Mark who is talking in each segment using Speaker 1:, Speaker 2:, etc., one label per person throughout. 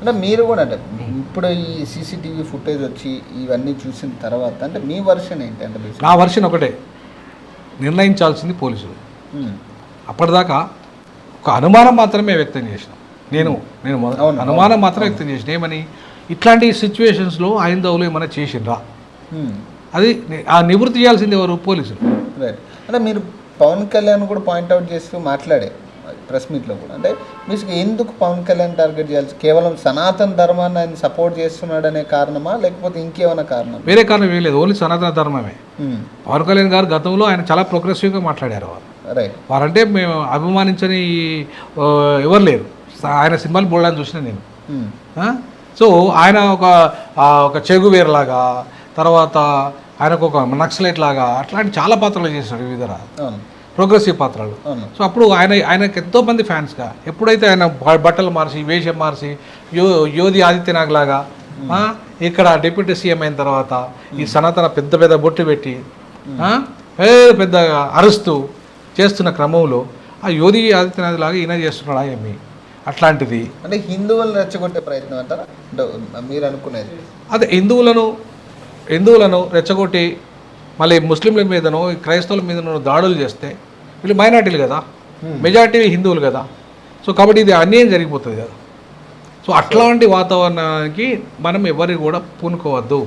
Speaker 1: అంటే మీరు కూడా అంటే ఇప్పుడు ఈ సీసీటీవీ ఫుటేజ్ వచ్చి ఇవన్నీ చూసిన తర్వాత అంటే మీ వర్షన్ ఏంటి అంటే
Speaker 2: నా వర్షన్ ఒకటే. నిర్ణయించాల్సింది పోలీసులు. అప్పటిదాకా ఒక అనుమానం మాత్రమే వ్యక్తం చేసిన. నేను నేను అనుమానం మాత్రమే వ్యక్తం చేసిన. ఏమని? ఇట్లాంటి సిచ్యువేషన్స్లో ఐందవులు ఏమైనా చేసిండ్రా? అది ని- ఆ నివృత్తి చేయాల్సింది ఎవరు? పోలీసులు.
Speaker 1: రైట్ అంటే మీరు పవన్ కళ్యాణ్ కూడా పాయింట్అవుట్ చేస్తూ మాట్లాడే. ప్రెస్ మీట్లో కూడా. అంటే మీకు ఎందుకు పవన్ కళ్యాణ్ టార్గెట్ చేయాల్సి కేవలం సనాతన ధర్మాన్ని ఆయన సపోర్ట్ చేస్తున్నాడనే కారణమా లేకపోతే ఇంకేమైనా కారణం
Speaker 2: వేరే కారణం ఏం లేదు ఓన్లీ సనాతన ధర్మమే. పవన్ కళ్యాణ్ గారు గతంలో ఆయన చాలా ప్రోగ్రెసివ్గా మాట్లాడారు వారు.
Speaker 1: రైట్
Speaker 2: వారంటే మేము అభిమానించని ఎవరు లేరు. ఆయన సినిమాలు బోల్డాన్ని చూసిన నేను. ఆ? సో ఆయన ఒక ఒక చెగువేరులాగా తర్వాత ఆయనకు ఒక నక్సలైట్ లాగా అట్లాంటి చాలా పాత్రలు చేశాడు వివిధ ప్రోగ్రెసివ్ పాత్రలు. సో అప్పుడు ఆయన ఆయనకు ఎంతో మంది ఫ్యాన్స్గా. ఎప్పుడైతే ఆయన బట్టలు మార్చి వేషం మార్చి యో యోధి ఆదిత్యనాగ్ లాగా ఇక్కడ డిప్యూటీ సీఎం అయిన తర్వాత ఈ సనాతన పెద్ద పెద్ద బొట్టు పెట్టి పెద్దగా అరుస్తూ చేస్తున్న క్రమంలో ఆ యోధి ఆదిత్యనాథ్ లాగా ఈయన చేస్తున్నాడా ఏమి? అట్లాంటిది.
Speaker 1: అంటే హిందువులను రెచ్చగొట్టే ప్రయత్నం అంటారా? అంటే మీరు అనుకునేది.
Speaker 2: అదే హిందువులను హిందువులను రెచ్చగొట్టి మళ్ళీ ముస్లింల మీదనో క్రైస్తవుల మీదనో దాడులు చేస్తే వీళ్ళు మైనార్టీలు కదా. మెజార్టీ హిందువులు కదా. సో కాబట్టి ఇది అన్యాయం జరిగిపోతుంది కదా. సో అట్లాంటి వాతావరణానికి మనం ఎవరి కూడా పూనుకోవద్దు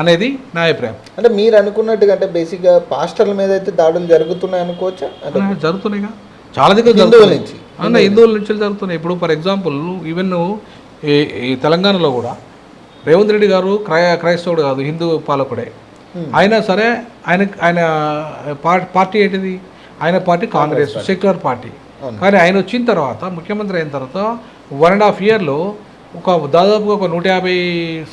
Speaker 2: అనేది నా అభిప్రాయం.
Speaker 1: అంటే మీరు అనుకున్నట్టుగా అంటే బేసిక్గా పాస్టర్ల మీద అయితే దాడులు జరుగుతున్నాయి అనుకోవచ్చా?
Speaker 2: జరుగుతున్నాయిగా చాలా దగ్గర
Speaker 1: హిందువుల
Speaker 2: జరుగుతున్నాయి.
Speaker 1: నుంచి.
Speaker 2: అన్న హిందువుల నుంచి. జరుగుతున్నాయి. ఇప్పుడు ఫర్ ఎగ్జాంపుల్ ఈవెన్ ఈ ఈ తెలంగాణలో కూడా రేవంత్ రెడ్డి గారు క్రై క్రైస్తవుడు కాదు హిందూ పాలకుడే. అయినా సరే ఆయన ఆయన పార్టీ ఏంటిది? ఆయన పార్టీ కాంగ్రెస్ సెక్యులర్ పార్టీ. కానీ ఆయన వచ్చిన తర్వాత ముఖ్యమంత్రి అయిన తర్వాత వన్ అండ్ హాఫ్ ఇయర్లో ఒక దాదాపుగా ఒక నూట యాభై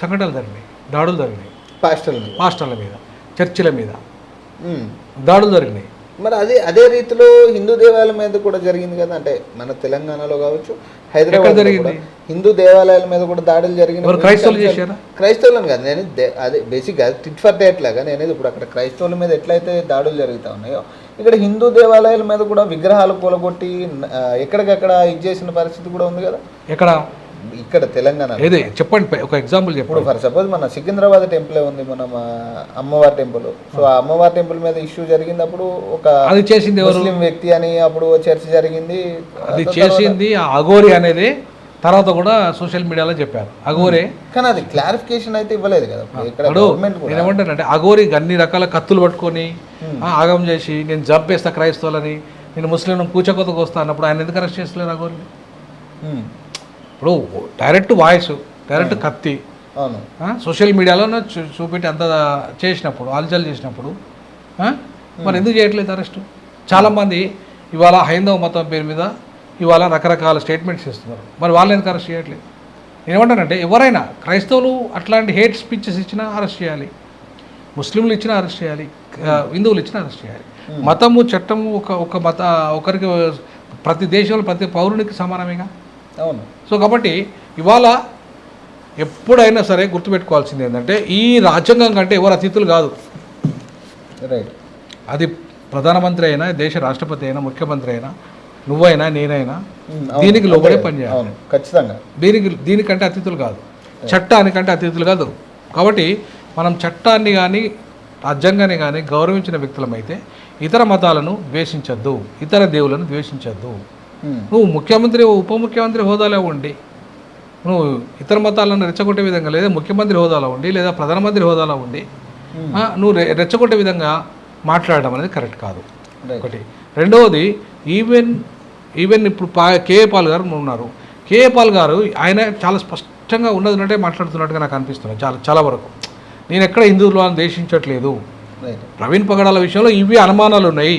Speaker 2: సంఘటనలు జరిగినాయి. దాడులు జరిగినాయి.
Speaker 1: పాస్టర్ల మీద.
Speaker 2: పాస్టర్ల మీద చర్చిల మీద. దాడులు జరిగినాయి.
Speaker 1: మరి అదే అదే రీతిలో హిందూ దేవాలయాల మీద కూడా జరిగింది కదా. అంటే మన తెలంగాణలో కావచ్చు హైదరాబాద్
Speaker 2: జరిగింది?
Speaker 1: హిందూ దేవాలయాల మీద కూడా దాడులు జరిగిన
Speaker 2: ఎవరు క్రైస్తవులు చేశారా?
Speaker 1: క్రైస్తవులను కాదు. నేను అదే బేసిక్గా టిట్ ఫర్ డేట్ లాగా. నేను ఇప్పుడు అక్కడ క్రైస్తవుల మీద ఎట్లయితే దాడులు జరుగుతూ ఉన్నాయో ఇక్కడ హిందూ దేవాలయాల మీద కూడా విగ్రహాలు కూలగొట్టి ఆ, ఎక్కడికక్కడ ఇది చేసిన పరిస్థితి కూడా ఉంది కదా?
Speaker 2: ఎక్కడ?
Speaker 1: ఇక్కడ తెలంగాణ.
Speaker 2: ఏదే? చెప్పండి ఒక ఎగ్జాంపుల్ చెప్పండి.
Speaker 1: ఫర్ సపోజ్ మన సికింద్రాబాద్ టెంపుల్ ఉంది మన అమ్మవారి టెంపుల్. సో ఆ అమ్మవారి టెంపుల్ మీద ఇష్యూ జరిగింది అప్పుడు ఒక
Speaker 2: అది చేసింది
Speaker 1: ముస్లిం వ్యక్తి అని అప్పుడు చర్చ జరిగింది.
Speaker 2: అది చేసింది ఆ అఘోరి అనేది తర్వాత కూడా సోషల్ మీడియాలో చెప్పారు. అఘోరే.
Speaker 1: కానీ అది క్లారిఫికేషన్ అయితే ఇవ్వలేదు కదా.
Speaker 2: నేను ఏమంటానంటే అఘోరి అన్ని రకాల కత్తులు పట్టుకొని ఆగం చేసి నేను చంపేస్తా క్రైస్తవులని నేను ముస్లింలను కూచకొతకు వస్తా అన్నప్పుడు ఆయన ఎందుకు అరెస్ట్ చేస్తలేరు అఘోరిని? ఇప్పుడు డైరెక్ట్ వాయిస్ డైరెక్ట్ కత్తి. సోషల్ మీడియాలో చూ- చూపెట్టి అంత చేసినప్పుడు ఆల్చల్ చేసినప్పుడు మరి ఎందుకు చేయట్లేదు అరెస్టు? చాలామంది ఇవాళ హైందవ మతం పేరు మీద ఇవాళ రకరకాల స్టేట్మెంట్స్ ఇస్తున్నారు మరి వాళ్ళని ఎందుకు అరెస్ట్ చేయట్లేదు? నేనేమంటానంటే ఎవరైనా క్రైస్తవులు అట్లాంటి హేట్ స్పీచెస్ ఇచ్చినా అరెస్ట్ చేయాలి. ముస్లింలు ఇచ్చినా అరెస్ట్ చేయాలి. హిందువులు ఇచ్చినా అరెస్ట్ చేయాలి. మతము చట్టము ఒక ఒక మత ఒకరికి ప్రతి దేశంలో ప్రతి పౌరునికి సమానమేగా?
Speaker 1: అవును.
Speaker 2: సో కాబట్టి ఇవాళ ఎప్పుడైనా సరే గుర్తుపెట్టుకోవాల్సింది ఏంటంటే ఈ రాజ్యాంగం కంటే ఎవరు అతిథులు కాదు.
Speaker 1: రైట్.
Speaker 2: అది ప్రధానమంత్రి అయినా దేశ రాష్ట్రపతి అయినా ముఖ్యమంత్రి అయినా నువ్వైనా నేనైనా. దీనికి లోబడే. పనిచేయాలి
Speaker 1: ఖచ్చితంగా.
Speaker 2: దీనికి దీనికంటే అతిథులు కాదు. చట్టానికంటే అతిథులు కాదు. కాబట్టి మనం చట్టాన్ని కానీ రాజ్యాంగాన్ని కానీ గౌరవించిన వ్యక్తులమైతే ఇతర మతాలను ద్వేషించద్దు. ఇతర దేవులను ద్వేషించద్దు. నువ్వు ముఖ్యమంత్రి ఉప ముఖ్యమంత్రి హోదాలో ఉండి నువ్వు ఇతర మతాలను రెచ్చగొట్టే విధంగా లేదా ముఖ్యమంత్రి హోదాలో ఉండి లేదా ప్రధానమంత్రి హోదాలో ఉండి నువ్వు రె- రెచ్చగొట్టే విధంగా మాట్లాడడం అనేది కరెక్ట్ కాదు. ఒకటి. రెండవది ఈవెన్ ఈవెన్ ఇప్పుడు పా కేఏ పాల్ గారు ఉన్నారు. కేఏ పాల్ గారు ఆయన చాలా స్పష్టంగా ఉన్నది ఉన్నట్టే మాట్లాడుతున్నట్టుగా నాకు అనిపిస్తుంది. చాలా చాలా వరకు. నేను ఎక్కడ హిందువులను దేశించట్లేదు. ప్రవీణ్ పగడాల విషయంలో ఇవి అనుమానాలు ఉన్నాయి.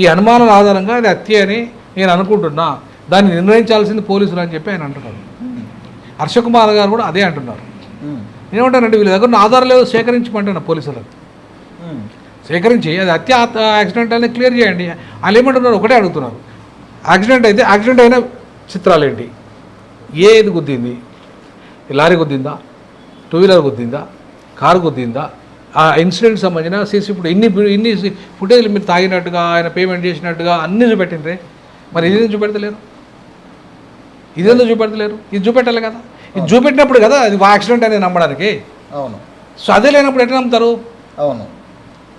Speaker 2: ఈ అనుమానాల ఆధారంగా అది హత్య అని నేను అనుకుంటున్నా. దాన్ని నిర్ణయించాల్సింది పోలీసులు అని చెప్పి ఆయన అంటున్నారు. హర్షకుమార్ గారు కూడా అదే అంటున్నారు.
Speaker 1: ఉమ్,
Speaker 2: నేనేమంటానంటే వీళ్ళ దగ్గర ఉన్న ఆధారం లేదు సేకరించమంటున్నా పోలీసులకు.
Speaker 1: ఉమ్,
Speaker 2: సేకరించి అది హత్య యాక్సిడెంట్ అనేది క్లియర్ చేయండి. వాళ్ళు ఏమంటున్నారు? ఒకటే అడుగుతున్నారు. యాక్సిడెంట్ అయితే యాక్సిడెంట్ అయిన చిత్రాలు ఏంటి? ఏది గుద్దింది? లారీ గుద్దిందా? టూ వీలర్ గుద్దిందా? కారు గుద్దిందా? ఆ ఇన్సిడెంట్ సంబంధించిన సీసీ ఫుట్ ఇన్ని ఇన్ని ఫుటేజ్లు మీరు తాగినట్టుగా ఆయన పేమెంట్ చేసినట్టుగా అన్నీ చూపెట్టిండ్రే? మరి ఇది ఎందుకు చూపెడతలేరు? ఇది ఎందుకు చూపెడతలేరు? ఇది చూపెట్టాలి కదా. ఇది చూపెట్టినప్పుడు కదా అది యాక్సిడెంట్ అనేది నమ్మడానికి.
Speaker 1: అవును.
Speaker 2: సో అదే లేనప్పుడు ఎట్లా నమ్ముతారు?
Speaker 1: అవును.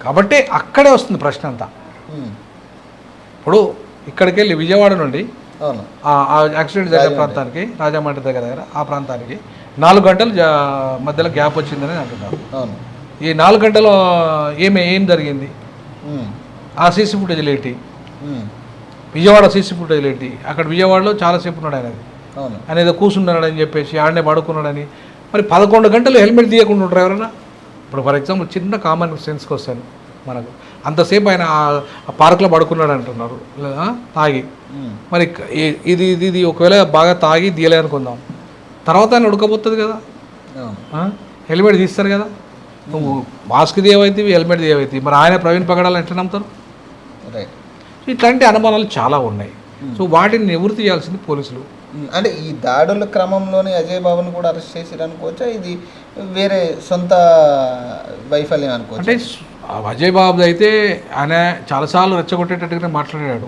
Speaker 2: కాబట్టి అక్కడే వస్తుంది ప్రశ్న అంతా. ఇప్పుడు ఇక్కడికి వెళ్ళి విజయవాడ నుండి యాక్సిడెంట్ జరిగిన. ప్రాంతానికి రాజమండ్రి దగ్గర దగ్గర ఆ ప్రాంతానికి నాలుగు గంటలు మధ్యలో గ్యాప్ వచ్చిందని అంటున్నారు. ఈ నాలుగు గంటలు ఏమి ఏం జరిగింది? ఆ CC footage
Speaker 1: um,
Speaker 2: Vijayawada CC footage ఏంటి? అక్కడ విజయవాడలో చాలాసేపు ఉన్నాడు ఆయన ఆయన ఏదో కూర్చున్నాడని చెప్పేసి ఆడనే పడుకున్నాడని. మరి పదకొండు గంటలు హెల్మెట్ తీయకుండా ఉంటారు ఎవరైనా ఇప్పుడు ఫర్ ఎగ్జాంపుల్ చిన్న కామన్ సెన్స్కి వస్తాను. మనకు అంతసేపు ఆయన పార్క్లో పడుకున్నాడు అంటున్నారు. తాగి. మరి ఇది ఇది ఇది ఒకవేళ బాగా తాగి తీయలే అనుకుందాం. తర్వాత ఆయన ఉడకపోతుంది కదా? హెల్మెట్ తీస్తారు కదా. నువ్వు మాస్క్ తీయవైతే హెల్మెట్ తీయవైతే. మరి ఆయన ప్రవీణ్ పగడాలని ఎట్లా నమ్ముతారు?
Speaker 1: రైట్.
Speaker 2: ఇట్లాంటి అనుమానాలు చాలా ఉన్నాయి. సో వాటిని నివృత్తి చేయాల్సింది పోలీసులు.
Speaker 1: అంటే ఈ దాడుల క్రమంలోనే అజయ్ బాబుని కూడా అరెస్ట్ చేసిరు అనుకోవచ్చా ఇది వేరే సొంత వైఫల్యం అనుకోవచ్చు?
Speaker 2: అంటే అజయ్ బాబు అయితే ఆయన చాలాసార్లు రెచ్చగొట్టేటట్టుగానే మాట్లాడాడు?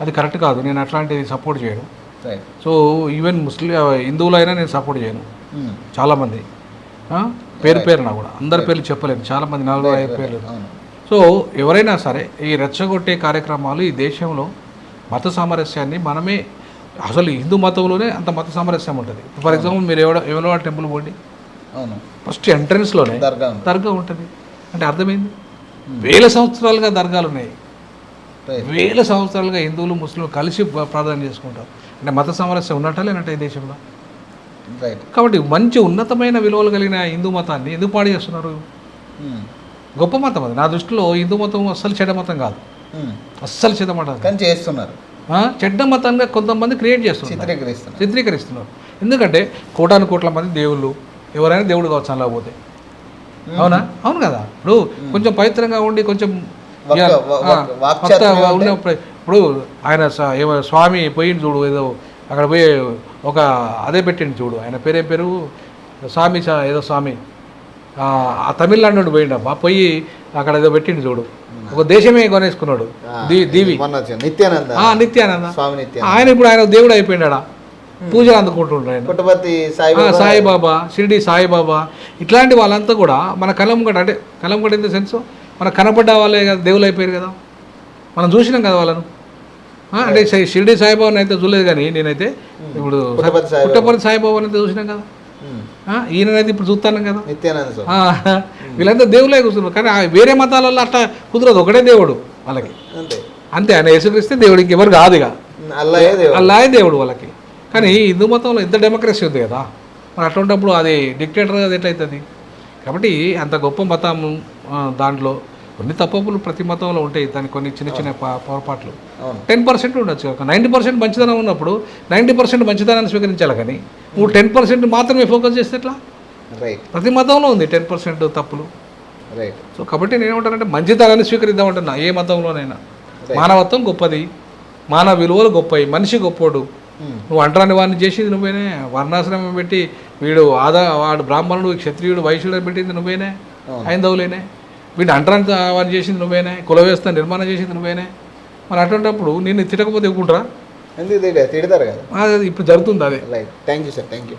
Speaker 2: అది కరెక్ట్ కాదు. నేను అట్లాంటిది సపోర్ట్ చేయను. సో ఈవెన్ ముస్లిం హిందువులైనా నేను సపోర్ట్ చేయను. చాలామంది? పేరు పేరున కూడా. అందరి పేర్లు చెప్పలేను. చాలామంది నాలుగు ఐదు పేర్లు. సో ఎవరైనా సరే ఈ రెచ్చగొట్టే కార్యక్రమాలు ఈ దేశంలో మత సామరస్యాన్ని మనమే అసలు హిందూ మతంలోనే అంత మత సామరస్యం ఉంటుంది. ఫర్ ఎగ్జాంపుల్ మీరు ఎవడ ఎవరో టెంపుల్ పోండి? ఫస్ట్ ఎంట్రన్స్లోనే
Speaker 1: దర్గా
Speaker 2: ఉంటుంది. అంటే అర్థమైంది? వేల సంవత్సరాలుగా దర్గాలు ఉన్నాయి. వేల సంవత్సరాలుగా హిందువులు ముస్లింలు కలిసి ప్ర- ప్రార్థన చేసుకుంటారు. అంటే మత సామరస్యం ఉన్నట్టా లేనట్ట ఈ దేశంలో?
Speaker 1: రైట్
Speaker 2: కాబట్టి మంచి ఉన్నతమైన విలువలు కలిగిన హిందూ మతాన్ని ఎందుకు పాడు చేస్తున్నారు?
Speaker 1: ఉమ్,
Speaker 2: గొప్ప మతం అది. నా దృష్టిలో హిందూ మతం అస్సలు చెడ్డ మతం కాదు.
Speaker 1: ఉమ్.
Speaker 2: అస్సలు చెడ్డ మతం.
Speaker 1: కానీ చేస్తున్నారు.
Speaker 2: చెడ్డ మతంగా కొంతమంది క్రియేట్ చేస్తున్నారు.
Speaker 1: చిత్రీకరిస్తున్నారు.
Speaker 2: చిత్రీకరిస్తున్నారు. ఎందుకంటే కోటాను కోట్ల మంది దేవుళ్ళు ఎవరైనా దేవుడు కావచ్చు అలా పోతే. అవునా? అవును కదా. ఇప్పుడు కొంచెం పవిత్రంగా ఉండి కొంచెం ఉన్నప్పుడు ఇప్పుడు ఆయన స్వామి పోయింది చూడు ఏదో అక్కడ పోయి ఒక అదే పెట్టిండు చూడు. ఆయన పేరేం పేరు? స్వామి ఏదో స్వామి. ఆ తమిళనాడు నుండి పోయిండమ్మా పోయి అక్కడ ఏదో పెట్టిండు చూడు. ఒక దేశమే కొనేసుకున్నాడు. దీవి.
Speaker 1: నిత్యానంద.
Speaker 2: ఆ, నిత్యానంద.
Speaker 1: స్వామి నిత్యానంద.
Speaker 2: ఆయన ఇప్పుడు ఆయన దేవుడు అయిపోయినాడా పూజలు
Speaker 1: పుట్టపర్తి
Speaker 2: ఆ,
Speaker 1: సాయిబాబా
Speaker 2: షిరిడి సాయిబాబా ఇట్లాంటి వాళ్ళంతా కూడా మన కలంగడ అంటే కలంగడ ఇన్ ద సెన్స్ మన కనపడ్డ వాళ్ళే కదా దేవుళ్ళు అయిపోయారు కదా. మనం చూసినాం కదా వాళ్ళను. అంటే షిరిడి సాయిబాబాని అయితే చూడలేదు కానీ నేనైతే ఇప్పుడు
Speaker 1: పుట్టపర్తి సాయిబాబా.
Speaker 2: పుట్టపర్తి సాయిబాబాని అయితే చూసినాం కదా. ఈయననైతే ఇప్పుడు చూస్తాను కదా. వీళ్ళంతా దేవుళ్ళే కూర్చున్నారు. కానీ వేరే మతాలలో అట్లా కుదరదు. ఒకటే దేవుడు వాళ్ళకి.
Speaker 1: అంతే.
Speaker 2: అంతే ఆయన యేసుక్రీస్తే దేవుడు ఇంకెవరు కాదు ఇక.
Speaker 1: అల్లాయే దేవుడు
Speaker 2: వాళ్ళకి. కానీ హిందూ మతంలో ఎంత డెమోక్రసీ ఉంది కదా. మరి అటువంటిప్పుడు అది డిక్టేటర్ అది ఎట్లయితుంది? కాబట్టి అంత గొప్ప మతం దాంట్లో కొన్ని తప్పులు ప్రతి మతంలో ఉంటాయి. దానికి కొన్ని చిన్న చిన్న పొరపాట్లు. టెన్ పర్సెంట్ ఉండొచ్చు. ఒక నైంటీ పర్సెంట్ మంచిదనం ఉన్నప్పుడు నైంటీ పర్సెంట్ మంచిదనాన్ని స్వీకరించాలి కానీ నువ్వు టెన్ పర్సెంట్ మాత్రమే ఫోకస్ చేస్తే ఎట్లా?
Speaker 1: రైట్
Speaker 2: ప్రతి మతంలో ఉంది టెన్ పర్సెంట్ తప్పులు.
Speaker 1: రైట్
Speaker 2: సో కాబట్టి నేను ఏమంటానంటే మంచితనాన్ని స్వీకరిద్దామంటున్నా ఏ మతంలోనైనా. మానవత్వం గొప్పది. మానవ విలువలు గొప్పవి. మనిషి గొప్పోడు. నువ్వు అంటరాని వాడిని చేసింది నువ్వేనే? వర్ణాశ్రమం పెట్టి వీడు ఆదా వాడు బ్రాహ్మణుడు క్షత్రియుడు వైశ్యుడు పెట్టింది నువ్వేనే. హైందవులేనే? వీడు అంటరాని వాడిని చేసింది నువ్వేనే? కుల వ్యవస్థ నిర్మాణం చేసింది నువ్వేనే? మరి అటువంటిప్పుడు నిన్ను తిట్టకపోతే ఇవ్వకుంటారా
Speaker 1: ఎందుకు తిడతారు కదా.
Speaker 2: ఇప్పుడు జరుగుతుంది అదే.
Speaker 1: Thank you sir thank you